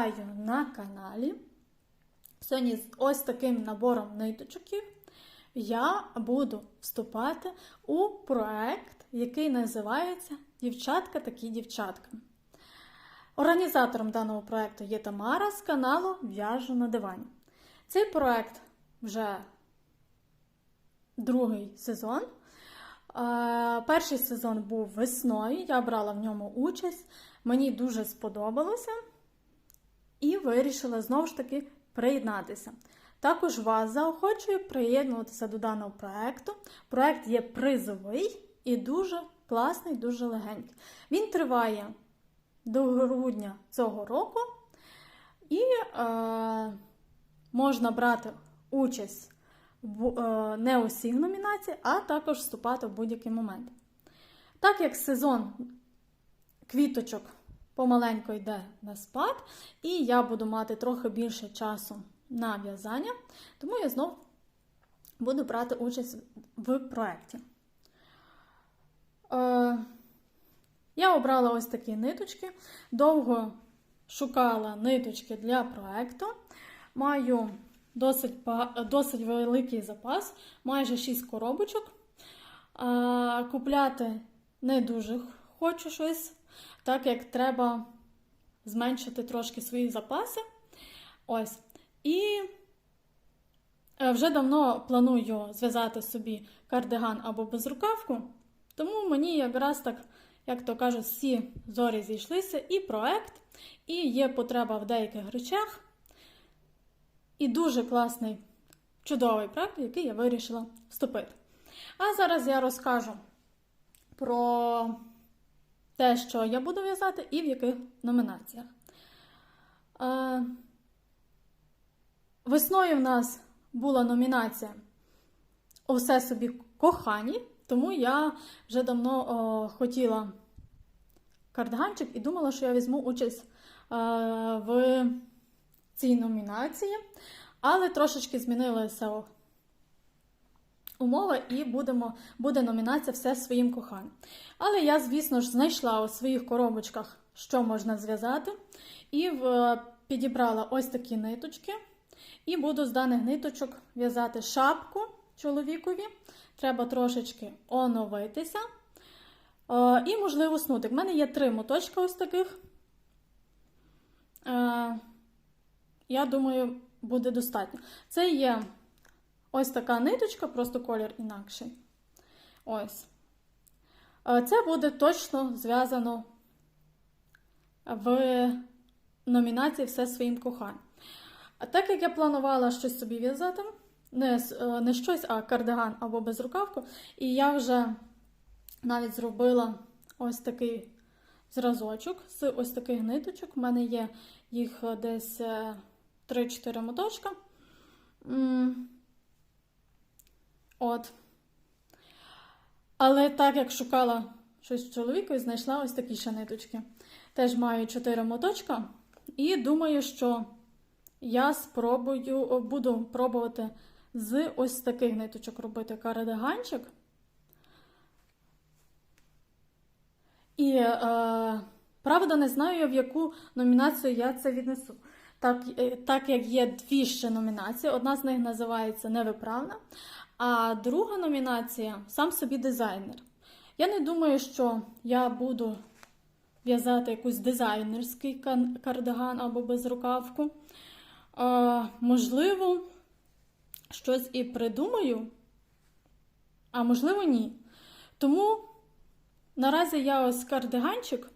Вітаю на каналі. Сьогодні з ось таким набором ниточків я буду вступати у проект, який називається Дівчатка такі дівчатка. Організатором даного проекту є Тамара з каналу В'яжу на дивані. Цей проект вже другий сезон. Е, Перший сезон був весною, я брала в ньому участь, мені дуже сподобалося і вирішила знову ж таки приєднатися. Також вас заохочую приєднуватися до даного проекту. Проект є призовий і дуже класний, дуже легенький. Він триває до грудня цього року, і е, можна брати участь в, е, не у всіх номінаціях, а також вступати в будь-який момент. Так як сезон квіточок помаленько йде на спад, і я буду мати трохи більше часу на в'язання, тому я знов буду брати участь в проєкті. Е, я обрала ось такі ниточки. Довго шукала ниточки для проєкту. Маю досить, досить великий запас, майже 6 коробочок. Е, Купляти не дуже хочу щось, так як треба зменшити трошки свої запаси. Ось. І е, вже давно планую зв'язати собі кардиган або безрукавку, тому мені якраз так, як то кажуть, всі зорі зійшлися, і проект, і є потреба в деяких речах. І дуже класний, чудовий проект, в який я вирішила вступити. А зараз я розкажу про те, що я буду в'язати, і в яких номінаціях. Е, Весною в нас була номінація Усе собі кохані, тому я вже давно о, хотіла кардиганчик і думала, що я візьму участь е, в цій номінації, але трошечки змінилася умова, і будемо, буде номінація Все своїм коханим. Але я, звісно ж, знайшла у своїх коробочках, що можна зв'язати, і в, підібрала ось такі ниточки. І буду з даних ниточок в'язати шапку чоловікові. Треба трошечки оновитися. Е, і, можливо, снутик. У мене є три моточка ось таких. Е, я думаю, буде достатньо. Це є ось така ниточка, просто колір інакший. Ось. Е, Це буде точно зв'язано в номінації Все своїм коханням. Так як я планувала щось собі в'язати, не, е, не щось, а кардиган або безрукавку, і я вже навіть зробила ось такий зразочок з ось таких ниточок. У мене є їх е, десь е, 3-4 моточка. Але так як шукала щось чоловікові, знайшла ось такі ще. Теж маю 4 моточка, і думаю, що я спробую, буду пробувати з ось таких ниточок робити кардиганчик. І, е, правда, не знаю, в яку номінацію я це віднесу. Так, е, так як є дві ще номінації, одна з них називається Невиправна, а друга номінація сам собі дизайнер. Я не думаю, що я буду в'язати якийсь дизайнерський кардиган або безрукавку. Е, можливо, щось і придумаю, а можливо, ні. Тому наразі я ось кардиганчик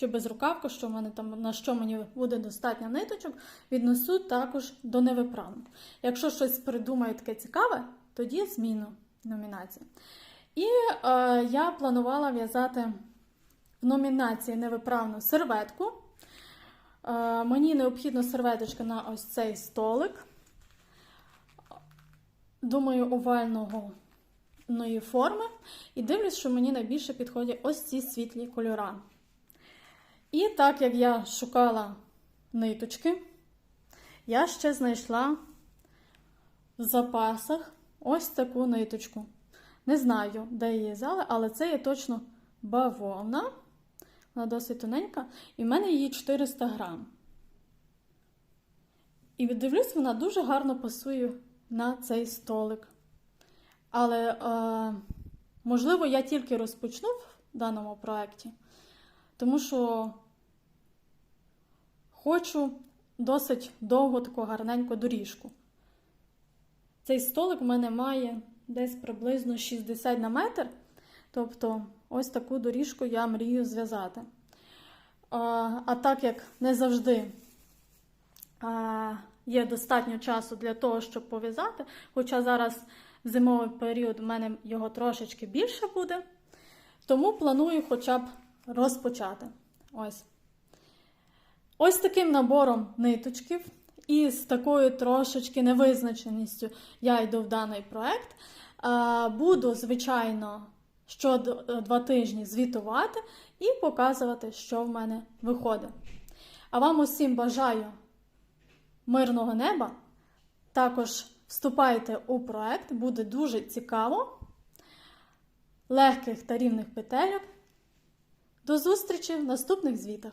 чи безрукавка, що в мене там, на що мені буде достатньо ниточок, віднесу також до невиправних. Якщо щось придумаю таке цікаве, тоді зміну номінацію. І е, я планувала в'язати в номінації невиправну серветку. Е, Мені необхідна серветочка на ось цей столик. Думаю, овального форми. І дивлюсь, що мені найбільше підходять ось ці світлі кольора. І так як я шукала ниточки, я ще знайшла в запасах ось таку ниточку. Не знаю, де її взяли, але це є точно бавовна. Вона досить тоненька, і в мене її 400 грам. І дивлюсь, вона дуже гарно пасує на цей столик. Але, е, можливо, я тільки розпочну в даному проєкті, тому що хочу досить довго таку гарненьку доріжку. Цей столик в мене має десь приблизно 60 на метр. Тобто, ось таку доріжку я мрію зв'язати. А, а так як не завжди а, є достатньо часу для того, щоб пов'язати, хоча зараз зимовий період у мене його трошечки більше буде, тому планую хоча б розпочати. Ось. Ось таким набором ниточків і з такою трошечки невизначеністю я йду в даний проект. Е, Буду, звичайно, що два тижні звітувати і показувати, що в мене виходить. А вам усім бажаю мирного неба. Також вступайте у проект, буде дуже цікаво, легких та рівних петельок. До зустрічі в наступних звітах.